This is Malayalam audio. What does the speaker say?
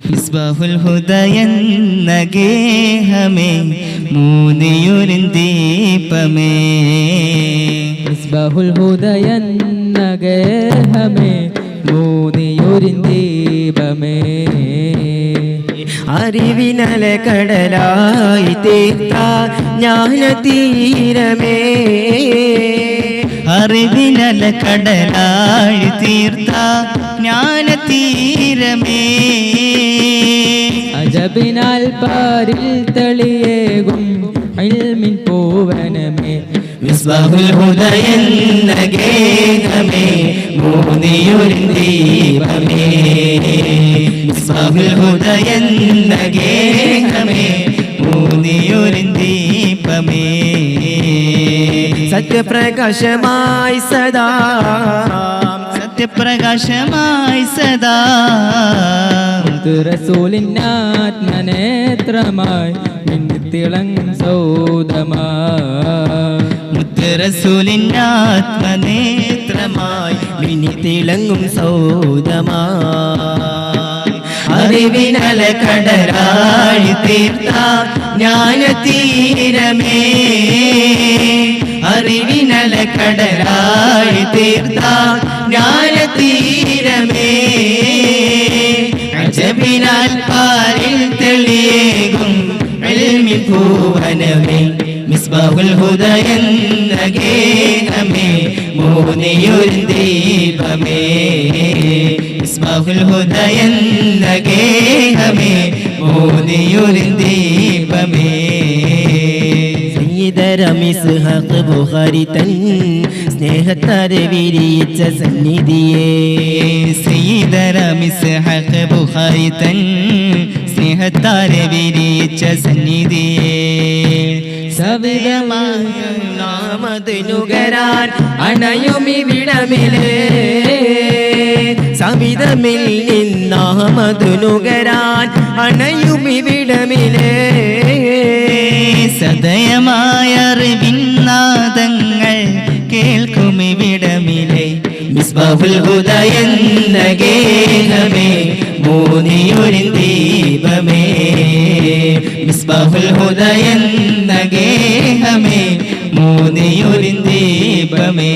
മിസ്ബാഹുൽ ഹുദയെന്ന ഗേഹമേ മൂന്നിയൊരു ദീപമേ മിസ്ബാഹുൽ ഹുദയെന്ന ഗേഹമേ മൂന്നിയൊരിന്തീപമേ അറിവിനല കടലായി തീർത്ത ജ്ഞാനതീരമേ. അറിവിനല കടലായി തീർത്ത ജ്ഞാനതീരമേ. അജബിനാൽ പാരിൽ തെളിയേകും അൽമിൻ പൂവനമേ. മിസ്ബാഹുൽ ഹുദയെന്ന ഗേഹമേ മൂന്നിയൊരു ദീപമേ. മിസ്ബാഹുൽ ഹുദയെന്ന ഗേഹമേ മൂന്നിയൊരു ദീപമേ. സത്യപ്രകാശമായി സദാ സത്യപ്രകാശമായി സദാ. റസൂലിനാത്മനേത്രമായി മിന്നിത്തിളങ്ങും സൗദമാ മുത്തരസൂലിനാത്മനേത്രമായി മിനി തിളങ്ങും സൗദമായി. അറിവിനല കടരാഴി തീർത്ത ജ്ഞാനതീരമേ. അറിവിനല കടരാഴി തീർത്ത ജ്ഞാനതീരമേ. അജബിനാൽ പാലിൽ തെളിയേകും എൽമി ഭൂവനമേ മിസ്ബാഹുൽ ഗേഹമേ മൂന്നിയൊരു ദീപമേ. മിസ്ബാഹുൽ ഹുദയെന്ന ഗേഹമേ മൂന്നിയൊരു ദീപമേ. സയ്യിദരമിസ് ഹഖ് ബുഖാരി തൻ സ്നേഹത്താരെ വിരിയിച്ച സന്നിധിയെ. സീതരമിസ് ബുഹാരി തൻ സ്നേഹത്താരെ വിരിയിച്ച സന്നിധിയെ. സവിതമായ നാമതിനുകരാൻ അണയുമിവിടമിലേ സവിതമിൽ നിന്നാമതിനുകരാൻ അണയുമിവിടമിലേ സദയമായ അറിവിന്നാദങ്ങൾ കേൾക്കുമിവിടമിലെ മിസ്ബാഹുൽ ഗേഹമേ മൂന്നിയൊരു ദീപമേ. മിസ്ബാഹുൽ ഗേഹമേ മൂന്നിയൊരു ദീപമേ.